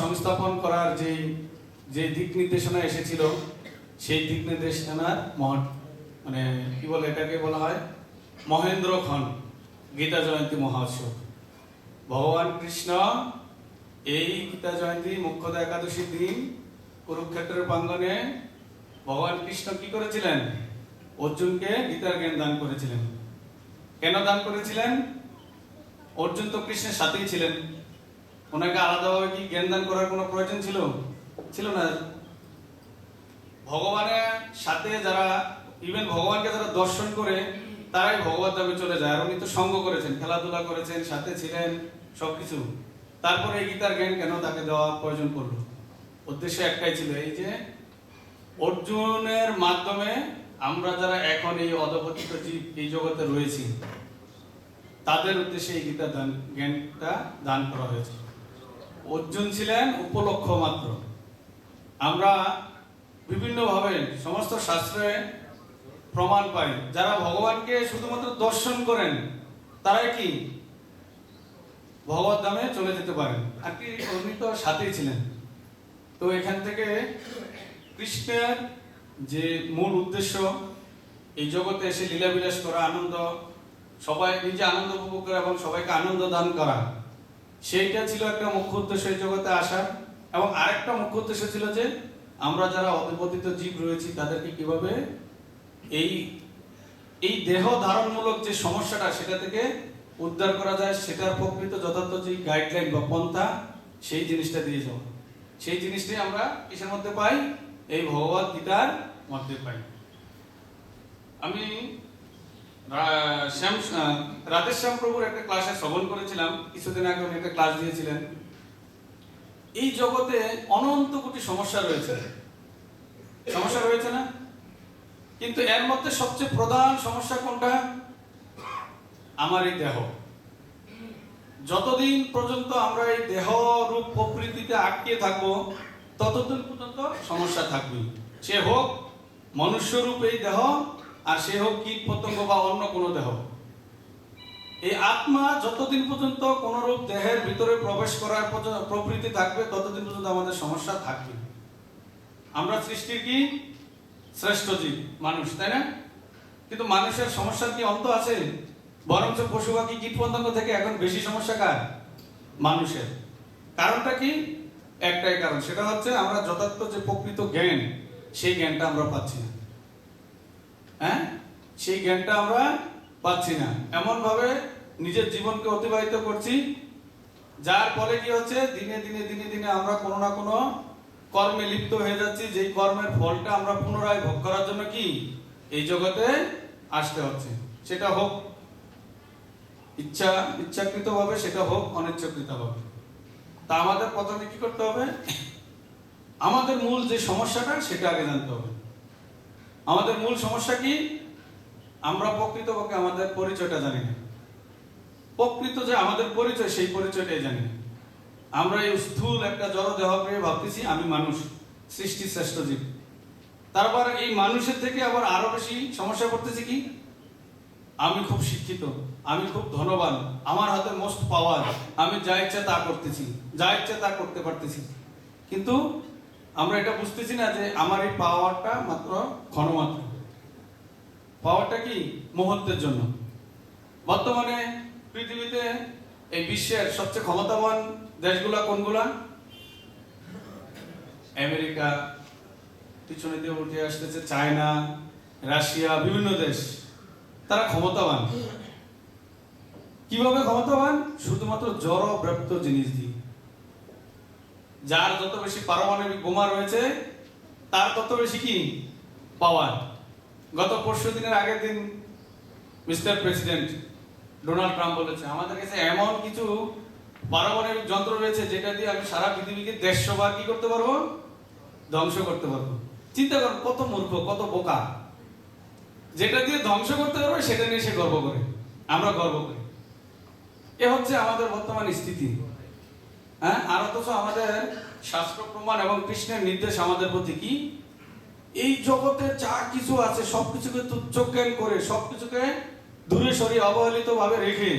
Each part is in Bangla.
সংস্থাপন করার যে যে দিক নির্দেশনা এসেছিল, সেই দিক নির্দেশনার মহ মানে কি বলে এটাকে বলা হয়? মহেন্দ্রক্ষণ গীতা জয়ন্তী মহোৎসব। ভগবান কৃষ্ণ, এই গীতা জয়ন্তী মুখ্যত একাদশীর দিন কুরুক্ষেত্রের প্রাঙ্গনে ভগবান কৃষ্ণ কি করেছিলেন? অর্জুনকে গীতার জ্ঞান দান করেছিলেন। কেন দান করেছিলেন? অর্জুন তো কৃষ্ণের সাথেই ছিলেন। ওনাকে আলাদাভাবে কি জ্ঞান দান করার কোনো প্রয়োজন ছিল? ছিল না। ভগবানের সাথে যারা ইভেন ভগবানকে যারা দর্শন করে, তারাই ভগবত ধামে চলে যায়। আর উনি তো সঙ্গ করেছেন, খেলাধুলা করেছেন, সাথে ছিলেন, সবকিছু। তারপরে এই গীতার জ্ঞান কেন তাকে দেওয়া প্রয়োজন পড়ল? উদ্দেশ্য একটাই ছিল এই যে, অর্জুনের মাধ্যমে আমরা যারা এখন এই অধপতিত জীব এই জগতে রয়েছি, তাদের উদ্দেশ্যে এই গীতা দান জ্ঞানটা দান করা হয়েছে। অর্জুন ছিলেন উপলক্ষ মাত্র। আমরা বিভিন্নভাবে সমস্ত শাস্ত্রে প্রমাণ পাই। যারা ভগবানকে শুধুমাত্র দর্শন করেন, তারাই কি? ভগবত ধামে চলে যেতে পারেন। আর কি, উনি তো সাথেই ছিলেন। তো এখান থেকে কৃষ্ণের যে মূল উদ্দেশ্য, এই জগতে এসে লীলাবিলাস করা, আনন্দ, সবাই নিজে আনন্দ উপভোগ করা এবং সবাইকে আনন্দ দান করা। সেইটা ছিল একটা মুখ্য উদ্দেশ্য এই জগতে আসার। এবং আরেকটা মুখ্য উদ্দেশ্য ছিল যে, আমরা যারা অধিপতিত জীব রয়েছি, তাদেরকে কীভাবে এই এই দেহ ধারণমূলক যে সমস্যাটা, সেটা থেকে উদ্ধার করা যায়, সেটার প্রকৃত যথার্থ যে গাইডলাইন বা পন্থা, সেই জিনিসটা দিয়ে যাওয়া। সেই জিনিসটাই আমরা কিসের মধ্যে পাই, এই ভগবত গীতার মধ্যে পাই। আমি শ্যাম রাধেশ্যাম প্রভুর একটা ক্লাসে শ্রবণ করেছিলাম, কিছুদিন আগে উনি একটা ক্লাস দিয়েছিলেন। এই জগতে অনন্ত কোটি সমস্যা রয়েছে। সমস্যা রয়েছে না? কিন্তু এর মধ্যে সবচেয়ে প্রধান সমস্যা কোনটা? আমার এই দেহ। যতদিন পর্যন্ত আমরা এই দেহ, রূপ, প্রকৃতিতে আটকে থাকব, ততদিন পর্যন্ত সমস্যা থাকবে সে হোক মনুষ্য রূপ এই দেহ আর সে হোক কীট, পতঙ্গ বা অন্য কোনো দেহ। এই আত্মা যতদিন পর্যন্ত কোন রূপ দেহের ভিতরে প্রবেশ করার প্রবৃত্তি থাকবে, ততদিন পর্যন্ত আমাদের সমস্যা থাকবে। আমরা সৃষ্টির কি? শ্রেষ্ঠ জীব, মানুষ, তাই না? কিন্তু মানুষের সমস্যার কি অন্ত আছে? বরঞ্চ পশু পাখি কীট পতঙ্গ থেকে এখন বেশি সমস্যা কার? মানুষের। কারণটা কি? একটাই কারণ, সেটা হচ্ছে আমরা যথার্থ যে প্রকৃত জ্ঞান, সেই জ্ঞানটা আমরা পাচ্ছি না। হ্যাঁ? সেই জ্ঞানটা আমরা পাচ্ছি না। এমন ভাবে নিজের জীবনকে অতিবাহিত করছি, যার ফলে কি হচ্ছে? দিনে দিনে দিনে দিনে আমরা কোনো না কোনো কর্মে লিপ্ত হয়ে যাচ্ছি। যেই কর্মের ফলটা আমরা পুনরায় ভোগ করার জন্য কি? এই জগতে আসতে হচ্ছে। সেটা হোক ইচ্ছা ইচ্ছাকৃত ভাবে সেটা হোক অনিচ্ছাকৃত ভাবে তা আমাদের প্রথমে কি করতে হবে? আমাদের মূল যে সমস্যাটা, সেটা আগে জানতে হবে। আমাদের মূল সমস্যা কি? আমরা প্রকৃতপক্ষে আমাদের পরিচয়টা জানি না। প্রকৃত যে আমাদের পরিচয়, সেই পরিচয়টাই জানি না। আমরা এই স্থূল একটা জড় দেহ পেয়ে ভাবতেছি আমি মানুষ সৃষ্টি শ্রেষ্ঠ জীব। তারপর এই মানুষের থেকে আবার আরও বেশি সমস্যা পড়তেছি কি? আমি খুব শিক্ষিত, আমি খুব ধনবান, আমার হাতে মোস্ট পাওয়ার আমি যা ইচ্ছা তা করতেছি, যা ইচ্ছা তা করতে পারতেছি। কিন্তু আমরা এটা বুঝতেছি না যে আমার এই পাওয়ারটা মাত্র ক্ষণমাত্র। পাওয়ারটা কি? মুহূর্তের জন্য। বর্তমানে পৃথিবীতে এই বিশ্বের সবচেয়ে ক্ষমতাবান দেশগুলা কোনগুলা? আমেরিকা, পিছনে দিয়ে উঠে আসতেছে চায়না, রাশিয়া, বিভিন্ন দেশ। তারা ক্ষমতাবান। কীভাবে ক্ষমতাবান? শুধুমাত্র জড় জিনিস দিয়ে। যার যত বেশি পারমাণবিক বোমা রয়েছে, তার তত বেশি কি? পাওয়ার গত পরশু দিনের আগের দিন মিস্টার প্রেসিডেন্ট ডোনাল্ড ট্রাম্প বলেছে, আমাদের কাছে এমন কিছু পারমাণবিক যন্ত্র রয়েছে যেটা দিয়ে আমি সারা পৃথিবীকে দেড়শো বার কি করতে পারব? ধ্বংস করতে পারব। চিন্তা করুন কত মূর্খ, কত বোকা। যেটা দিয়ে ধ্বংস করতে পারবে, সেটা নিয়ে সে গর্ব করে। আমরা গর্ব করি। এ হচ্ছে আমাদের বর্তমান স্থিতি। হ্যাঁ? আর অথচ আমাদের শাস্ত্র প্রমাণ এবং কৃষ্ণের নির্দেশ আমাদের প্রতি কি? এই জগতে যা কিছু আছে, সবকিছুকে তুচ্ছ জ্ঞান করে, সবকিছুকে দূরে সরিয়ে অবহেলিত ভাবে রেখে,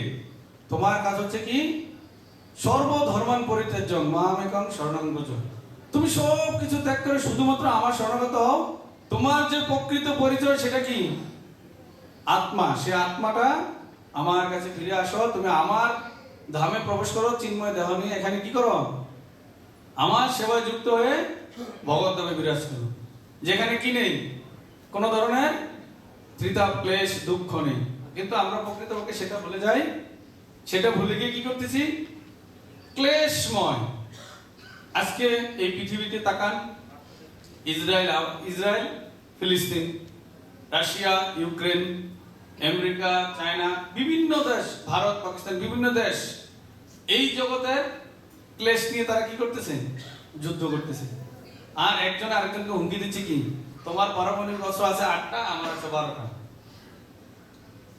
তোমার কাজ হচ্ছে কি? সর্বধর্মান পরিত্যাজ্য মামেকং শরণং ব্রজ তুমি সব কিছু ত্যাগ করে শুধুমাত্র আমার শরণাগত হও? তোমার যে প্রকৃত পরিচয় সেটা কি? আত্মা। সে আত্মাটা আমার কাছে ফিরে আসো। তুমি আমার ধামে প্রবেশ করো, চিন্ময় দেহ নিয়ে। এখানে কি করো? আমার সেবায় যুক্ত হয়ে ভগবত ধামে বিরাজ করো। যেখানে কি নেই? কোনো ধরনের ত্রিতাপ, ক্লেশ, দুঃখ নেই। কিন্তু আমরা প্রকৃতপক্ষে সেটা ভুলে যাই। সেটা ভুলে গিয়ে কি করতেছি? ক্লেশময়। আজকে এই পৃথিবীতে তাকান। ইসরায়েল ইসরায়েল, ফিলিস্তিন, রাশিয়া, ইউক্রেন আমেরিকা, চায়না, বিভিন্ন দেশ, ভারত, পাকিস্তান, বিভিন্ন দেশ, এই জগতে ক্লেশ নিয়ে তারা কি করতেছে? যুদ্ধ করতেছে। আর একজন আরেকজনকে হুমকি দিচ্ছে কি? তোমার পারমাণবিক অস্ত্র আছে আটটা, আমার আছে বারোটা।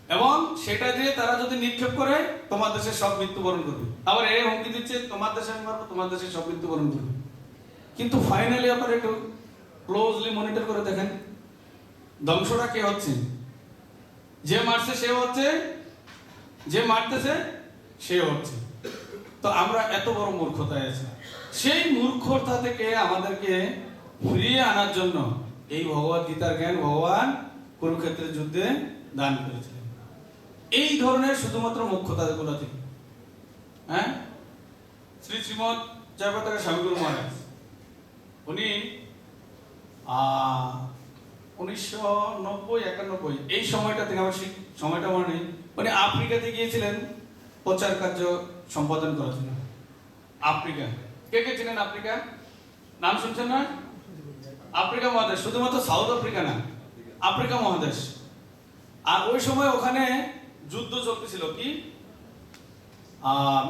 এবং সেটা দিয়ে তারা যদি নিক্ষেপ করে, তোমার দেশে সব মৃত্যুবরণ করবে। আবার এ হুমকি দিচ্ছে, তোমার দেশে আমি মারবো, তোমার দেশে সব মৃত্যুবরণ করবে। কিন্তু ফাইনালি আপনারা একটু ক্লোজলি মনিটর করে দেখেন, ধ্বংসটা কে হচ্ছে? যে মারছে সে হচ্ছে, যে মারতেছে, সে হচ্ছে। তো আমরা এত বড় মূর্খতায় আছি। সেই মূর্খতা থেকে আমাদেরকে ফিরিয়ে আনার জন্য এই ভগবত গীতার জ্ঞান ভগবান কুরুক্ষেত্রের যুদ্ধে দান করেছিলেন। এই ধরনের শুধুমাত্র মুখ্যতা গুলো থেকে। হ্যাঁ? শ্রী শ্রীমৎ জয়প্রতাকা স্বামীগুরু মহারাজ, উনি উনিশশো নব্বই, একানব্বই, এই সময়টা থেকে আমার সময়টা মনে নেই। উনি আফ্রিকাতে গিয়েছিলেন, প্রচার কার্য সম্পাদন করার জন্য। আফ্রিকা। কে কে চিনেন আফ্রিকা? নাম শুনছেন না? আফ্রিকা মহাদেশ, শুধুমাত্র সাউথ আফ্রিকা না, আফ্রিকা মহাদেশ। আর ওই সময় ওখানে যুদ্ধ চলতেছিল কি?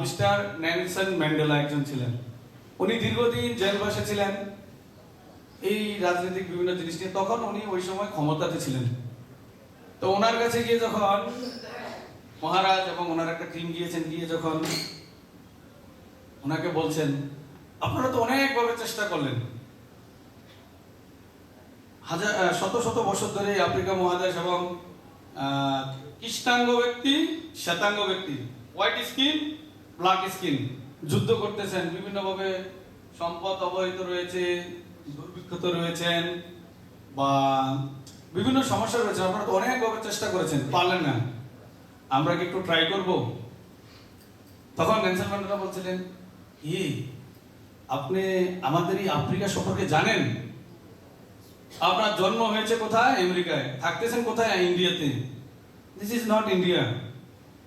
মিস্টার ন্যানসন ম্যান্ডেলা একজন ছিলেন। উনি দীর্ঘদিন জেলবাসে ছিলেন। এই রাজনৈতিক বিভিন্ন জিনিস নিয়ে, তখন উনি ওই সময় ক্ষমতাতে ছিলেন। তো ওনার কাছে গিয়ে যখন মহারাজ এবং ওনার একটা টিম গিয়েছেন, গিয়ে যখন ওনাকে বলছেন, আপনারা তো অনেকভাবে চেষ্টা করলেন। হাজার শত শত বছর ধরে আফ্রিকা মহাদেশ এবং কৃষ্ণাঙ্গ ব্যক্তি, শ্বেতাঙ্গ ব্যক্তি হোয়াইট স্কিন ব্ল্যাক স্কিন যুদ্ধ করতেছেন। বিভিন্নভাবে সম্পদ অবহিত রয়েছে দুর্ভিক্ষত রয়েছেন বা বিভিন্ন সমস্যা রয়েছে আপনারা তো অনেকভাবে চেষ্টা করেছেন পারলেন না। আমরা কি একটু ট্রাই করব? তখন নেলসন ম্যান্ডেলা বলছিলেন কি আপনি আমাদের এই আফ্রিকা সম্পর্কে জানেন? আপনার জন্ম হয়েছে কোথায়? আমেরিকায়। থাকতেছেন কোথায়? ইন্ডিয়াতে। দিস ইজ নট ইন্ডিয়া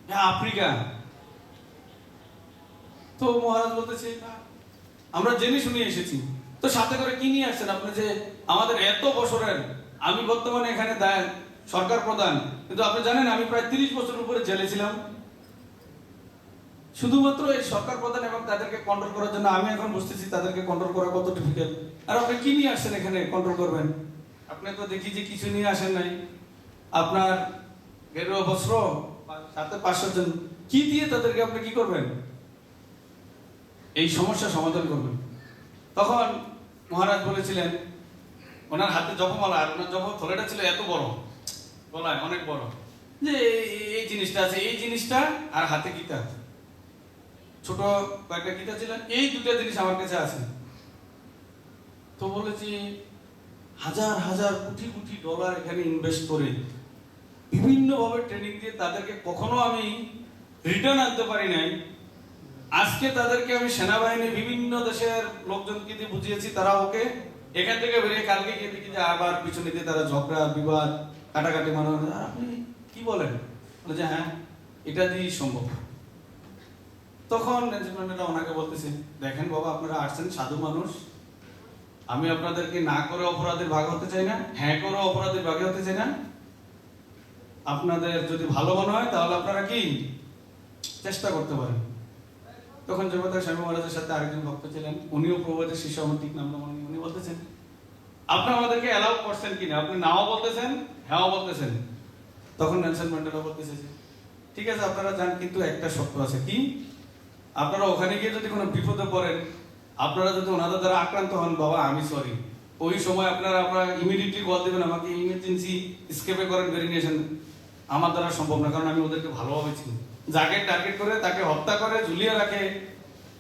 হ্যাঁ আফ্রিকা। তো মহারাজ বলতেছে "না, আমরা জেনে শুনে এসেছি। তো সাথে করে কি নিয়ে আসছেন আপনি যে আমাদের এত বছরের, আমি বর্তমানে এখানে দায়, সরকার প্রধান, কিন্তু আপনি জানেন আমি প্রায় তিরিশ বছর উপরে জেলে ছিলাম। শুধুমাত্র এই সরকার প্রধান এবং তাদেরকে কন্ট্রোল করার জন্য আমি এখন বুঝতেছি তাদেরকে কন্ট্রোল করা কত ডিফিকাল্ট আর আপনি কি নিয়ে আসছেন এখানে কন্ট্রোল করবেন? আপনি তো দেখি যে কিছু নিয়ে আসেন নাই। আপনার গেরুয়া বস্ত্র, সাথে পাঁচশো জন, কি দিয়ে তাদেরকে আপনি কি করবেন? এই সমস্যা সমাধান করবেন। তখন মহারাজ বলেছিলেন, ওনার হাতে জপমালা আর ওনার জপ থলেটা ছিল এত বড়, গলায় অনেক বড়, যে এই- জিনিসটা আছে, এই জিনিসটা আর হাতে গীতা ছোট কয়েকটা গীতা ছিল, এই দুটো জিনিস আমার কাছে আছে। তো বলেছি, হাজার হাজার কোটি কোটি ডলার এখানে ইনভেস্ট করে বিভিন্নভাবে ট্রেনিং দিয়ে তাদেরকে কখনো আমি রিটার্ন আনতে পারি নাই। আজকে তাদেরকে আমি সেনাবাহিনী বিভিন্ন দেশের লোকজনকে দিয়ে বুঝিয়েছি, তারা ওকে এখান থেকে বেরিয়ে কালকে গিয়ে দেখি যে আবার পিছনে দিয়ে তারা ঝগড়া, বিবাদ, কাটাকাটি মারা আপনি কি বলেন? বলে যে হ্যাঁ এটা দিয়েই সম্ভব। তখন ম্যান্ডেলা ওনাকে বলতেছে, দেখেন বাবা, আপনারা আসছেন, সাধু মানুষ। আমি আপনাদেরকে না করে অপরাধের ভাগ হতে চাই না হ্যাঁ করে অপরাধের ভাগে হতে চাই না। আপনাদের যদি ভালো মনে হয়, তাহলে আপনারা কি? চেষ্টা করতে পারেন। তখন জগতের স্বামী মহারাজের সাথে আরেকজন ভক্ত ছিলেন, উনিও প্রবাদের শিষ্য আমার ঠিক মনে উনি বলতেছেন, আপনি আমাদেরকে অ্যালাউ করছেন কিনা আপনি নাও বলতেছেন হ্যাঁ বলতেছেন। তখন নেলসন ম্যান্ডেলা বলতেছে ঠিক আছে, আপনারা যান, কিন্তু একটা শর্ত আছে কি? আপনারা ওখানে গিয়ে যদি কোনো বিপদে পড়েন, আপনারা যদি ওনাদের দ্বারা আক্রান্ত হন, বাবা, আমি সরি ওই সময় আপনারা আপনারা ইমিডিয়েটলি কল দেবেন, আমাকে ইমার্জেন্সি স্কেপে করেন ভেরিনেশন আমার দ্বারা সম্ভব না, কারণ আমি ওদেরকে ভালোভাবে চিনি। যাকে টার্গেট করে, তাকে হত্যা করে, ঝুলিয়ে রাখে।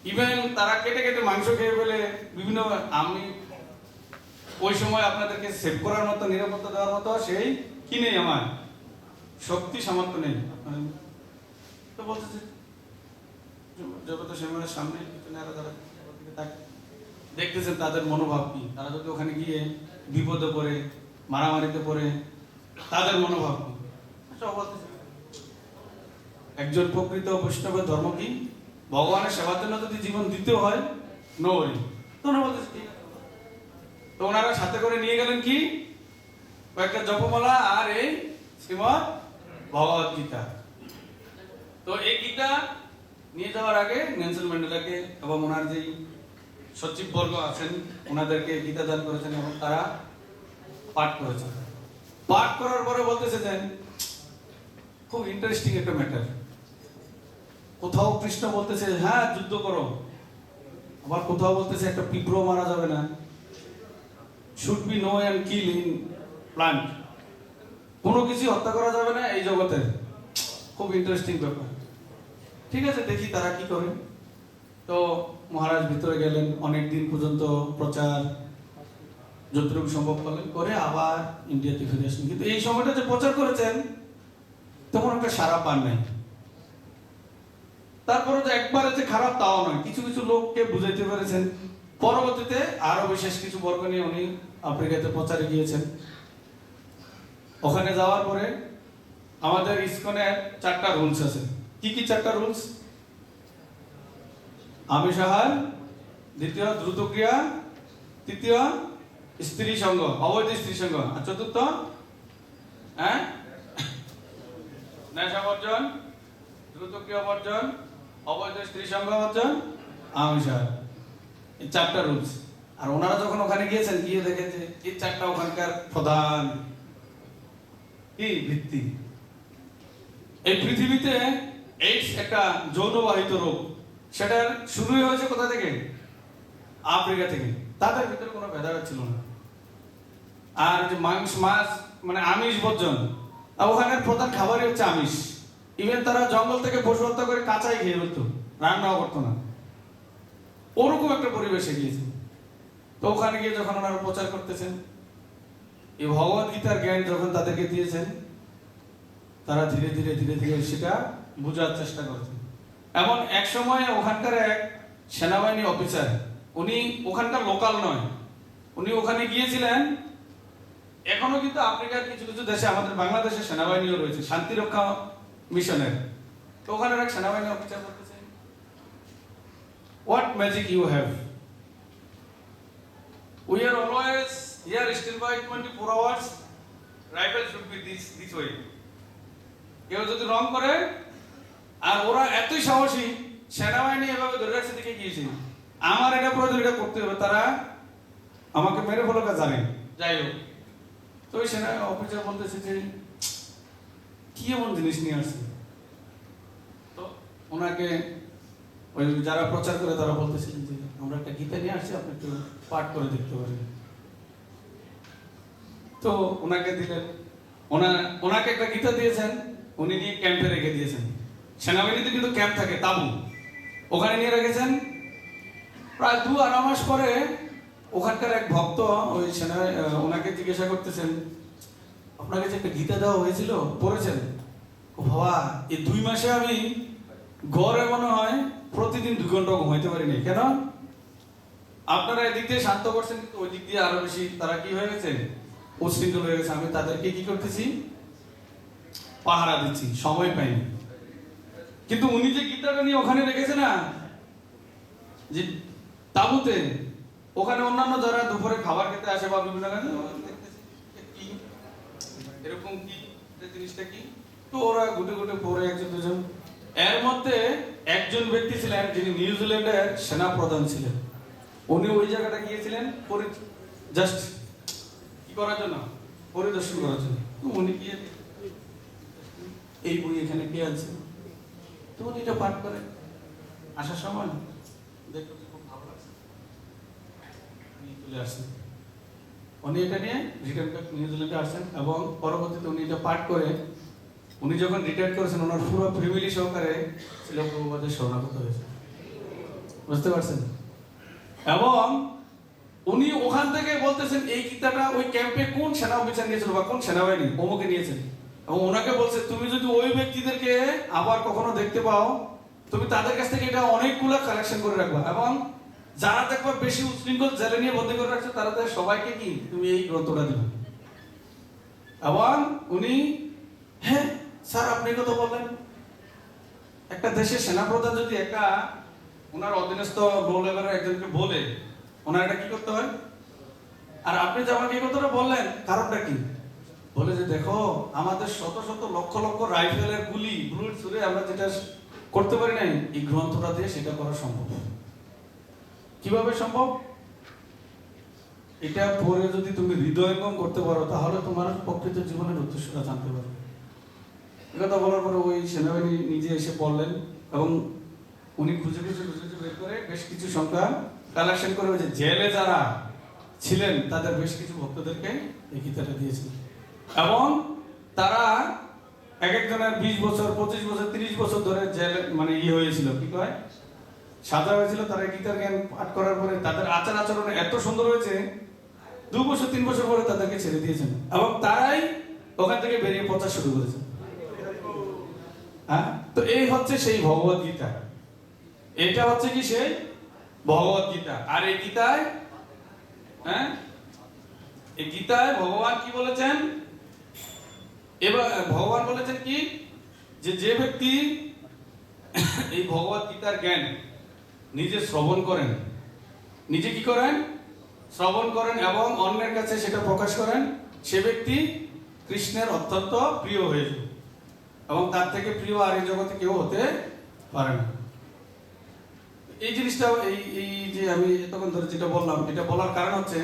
ইভেন তারা কেটে কেটে মাংস খেয়ে ফেলে। বিভিন্ন, আমি ওই সময় আপনাদেরকে সেভ করার মতো, নিরাপত্তা দেওয়ার মতো, সেই কি নেই আমার? শক্তি, সামর্থ্য নেই। আপনারা- তো বলতেছে জগত শ্যামের সামনে তাক- দেখতেছেন তাদের মনোভাব কি? তারা যদি ওখানে গিয়ে বিপদে পড়ে, মারামারিতে পড়ে, তাদের মনোভাব কি? সব বলতেছে একজন প্রকৃত বৈষ্ণবের ধর্ম কি? ভগবানের সেবার জন্য যদি জীবন দিতে হয় নো ওয়ারি তো ওনারা সাথে করে নিয়ে গেলেন কি? কয়েকটা জপমালা আর এই শ্রীমদ ভগবত গীতা। তো এই গীতা নিয়ে যাওয়ার আগে নেলসন ম্যান্ডেলাকে এবং ওনার যেই সচিব বর্গ আছেন, ওনাদেরকে গীতা দান করেছেন এবং তারা পাঠ করেছেন। পাঠ করার পরে বলতেছে যে, খুব ইন্টারেস্টিং একটা ম্যাটার কোথাও কৃষ্ণ বলতেছে হ্যাঁ যুদ্ধ করো। আবার কোথাও বলতেছে, একটা পিঁপড়ো মারা যাবে না। Should be no and kill in plant কোনো কিছু হত্যা করা যাবে না এই জগতে। খুব ইন্টারেস্টিং ব্যাপার। ঠিক আছে, দেখি তারা কি করে। তো মহারাজ ভিতরে গেলেন, অনেক দিন পর্যন্ত প্রচার, যতটুকু সম্ভব করলেন, করে আবার ইন্ডিয়াতে ফিরে আসলেন। কিন্তু এই সময়টা যে প্রচার করেছেন তখন একটা সারা পান নাই। তারপরে যে একবারে যে খারাপ, তাও নয়। কিছু কিছু লোককে বুঝাইতে পেরেছেন। পরবর্তীতে আরও বিশেষ কিছু বর্গ নিয়ে উনি আফ্রিকাতে প্রচারে গিয়েছেন। ওখানে যাওয়ার পরে আমাদের চারটা রুলস আছে। কি কি চারটা রুলস? আমিষ আহার দ্বিতীয় দ্রুতক্রিয়া, তৃতীয় স্ত্রী সঙ্গ, অবৈধ স্ত্রী সঙ্গ, আর চতুর্থ হ্যাঁ? নেশা বর্জন, দ্রুতক্রিয়া বর্জন অবৈধ স্ত্রী আমিষ আহার এই চারটা রুলস। আর ওনারা যখন ওখানে গিয়েছেন, গিয়ে দেখেন যে এই চারটা ওখানকার প্রধান। কি ভিত্তি? এই পৃথিবীতে এইডস একটা যৌনবাহিত রোগ। সেটার শুরুই হয়েছে কোথা থেকে? আফ্রিকা থেকে। তাদের ভিতরে কোনো ভেদাভেদ ছিল না। আর যে মাংস, মাছ মানে আমিষ বর্জন, আর ওখানের প্রধান খাবারই হচ্ছে আমিষ। ইভেন তারা জঙ্গল থেকে পশু হত্যা করে কাঁচাই খেয়ে ফেলতো, রান্নাও করতো না। ওরকম একটা পরিবেশে গিয়েছে। তো ওখানে গিয়ে যখন ওনারা প্রচার করতেছেন, এই ভগবত গীতার জ্ঞান যখন তাদেরকে দিয়েছেন, তারা ধীরে ধীরে ধীরে ধীরে সেটা বোঝার চেষ্টা করছেন এমন এক সময় ওখানকার এক সেনাবাহিনী অফিসার উনি ওখানকার লোকাল নয়, উনি ওখানে গিয়েছিলেন। এখনও কিন্তু আফ্রিকার কিছু কিছু দেশে, আমাদের বাংলাদেশের সেনাবাহিনীও রয়েছে শান্তি রক্ষা মিশনের। তো ওখানের এক সেনাবাহিনী অফিসার বলতেছে what magic you have We are always here still by 24 hours. Rifle should be this this way. কেউ যদি রং করে, আর ওরা এতই সাহসী, সেনাবাহিনী এভাবে ধরে রাখছে দিকে গিয়েছে আমার এটা প্রয়োজন, এটা করতে হবে। তারা আমাকে মেরে ফেলোকা জানে। যাই হোক। তো ওই সেনা অফিসার বলতেছে যে কি এমন জিনিস নিয়ে আসছে তো ওনাকে ওই যারা প্রচার করে তারা বলতেছিলেন যে, আমরা একটা গীতা নিয়ে আসছি, আপনি একটু পাঠ করে দেখতে পারেন। তো ওনাকে দিলেন, ওনা, ওনাকে একটা গীতা দিয়েছেন, উনি নিয়ে ক্যাম্পে রেখে দিয়েছেন। সেনাবাহিনীতে কিন্তু ক্যাম্প থাকে, তাবু। ওখানে নিয়ে রেখেছেন, প্রায় দু আড়াই মাস পরে ওখানকার এক ভক্ত ওই সেনা, ওনাকে জিজ্ঞাসা করতেছেন আপনার কাছে একটা গীতা দেওয়া হয়েছিল, পড়েছেন? ও বাবা এই দুই মাসে আমি গড়ে মনে হয় প্রতিদিন দুই ঘণ্টা ঘুমাইতে পারিনি। কেন? আপনারা এদিক দিয়ে শান্ত করছেন কিন্তু ওই দিক দিয়ে আরও বেশি তারা কি হয়ে গেছে? উশৃঙ্খল হয়ে গেছে। আমি তাদেরকে কি করতেছি? পাহারা দিচ্ছি, সময় পাইনি কিন্তু উনি যে গীতাটা নিয়ে ওখানে রেখেছে না, যে তাবুতে, ওখানে অন্যান্য যারা দুপুরে খাবার খেতে আসে বা বিভিন্ন এরকম কি? জিনিসটা কি? তো ওরা গুটে গুটে পড়ে একজন, দুজন। এর মধ্যে একজন ব্যক্তি ছিলেন যিনি নিউজিল্যান্ডের সেনা প্রধান ছিলেন। উনি ওই জায়গাটা গিয়েছিলেন জাস্ট কি করার জন্য? পরিদর্শন করার জন্য। উনি গিয়ে এই বই এখানে কে আছে? তো উনি এটা পাঠ করে আসার সময়? দেখল যে খুব ভালো লাগছে। চলে আসছেন উনি এটা নিয়ে রিটার্ন নিউজিল্যান্ডে আসছেন এবং পরবর্তীতে উনি এটা পাঠ করে, উনি যখন রিটায়ার করেছেন, ওনার পুরো ফ্যামিলি সহকারে ছিল প্রভুবাদের শরণাগত হয়েছে। বুঝতে পারছেন? এবং উনি ওখান থেকে বলতেছেন, এই গীতাটা ওই ক্যাম্পে কোন সেনা অফিসার নিয়েছিল বা কোন সেনাবাহিনী? অমুকে নিয়েছেন। এবং ওনাকে বলছে, তুমি যদি ওই ব্যক্তিদেরকে আবার কখনো দেখতে পাও, তুমি তাদের কাছ থেকে এটা অনেকগুলো কালেকশন করে রাখবা। এবং যারা দেখবা বেশি উচ্ছৃঙ্খল জেলে নিয়ে বন্দি করে রাখছে, তারা তাদের সবাইকে কি? তুমি এই গ্রন্থটা দিবে। এবং উনি হ্যাঁ স্যার, আপনি এই বলেন একটা দেশের সেনাপ্রধান যদি একা ওনার অধীনস্থ লো লেভেলের একজনকে বলে, ওনার এটা কি করতে হয়? আর আপনি যে আমাকে কথাটা বললেন, কারণটা কি? বলে যে, দেখো, আমাদের শত শত লক্ষ লক্ষ রাইফেলের গুলি বুলেট ছুড়ে আমরা যেটা করতে পারি নাই, এই গ্রন্থটা দিয়ে সেটা করা সম্ভব। কীভাবে সম্ভব? এটা পড়ে যদি তুমি হৃদয়ঙ্গম করতে পারো, তাহলে তোমার প্রকৃত জীবনের উদ্দেশ্যটা জানতে পারবে। কথা বলার পরে ওই সেনাবাহিনী নিজে এসে বললেন এবং উনি খুঁজে খুঁজে খুঁজে খুঁজে বের করে বেশ কিছু সংখ্যা কালেকশন করে যে জেলে যারা ছিলেন, তাদের বেশ কিছু ভক্তদেরকে এই গীতাটা দিয়েছেন এবং তারা এক একজনের বিশ বছর, পঁচিশ বছর, তিরিশ বছর ধরে জেলে মানে ইয়ে হয়েছিল, কি কয়? সাজা হয়েছিল, তারা গীতার জ্ঞান পাঠ করার পরে তাদের আচার আচরণ এত সুন্দর হয়েছে, দু বছর, তিন বছর পরে তাদেরকে ছেড়ে দিয়েছেন। এবং তারাই ওখান থেকে বেরিয়ে পচা শুরু করেছে। হ্যাঁ? তো এই হচ্ছে সেই ভগবত গীতা। এটা হচ্ছে কি সেই ভগবত গীতা। আর এই গীতায় হ্যাঁ? এই গীতায় ভগবান কি বলেছেন? এবার ভগবান বলেছেন কি? যে যে ব্যক্তি এই ভগবত গীতার জ্ঞান নিজে শ্রবণ করেন। নিজে কি করেন? শ্রবণ করেন এবং অন্যের কাছে সেটা প্রকাশ করেন। সে ব্যক্তি কৃষ্ণের অত্যন্ত প্রিয় হয়ে যাবে এবং তার থেকে প্রিয় আর এই জগতে কেউ হতে পারে না। এই জিনিসটা, এই এই যে আমি এতক্ষণ ধরে যেটা বললাম, এটা বলার কারণ হচ্ছে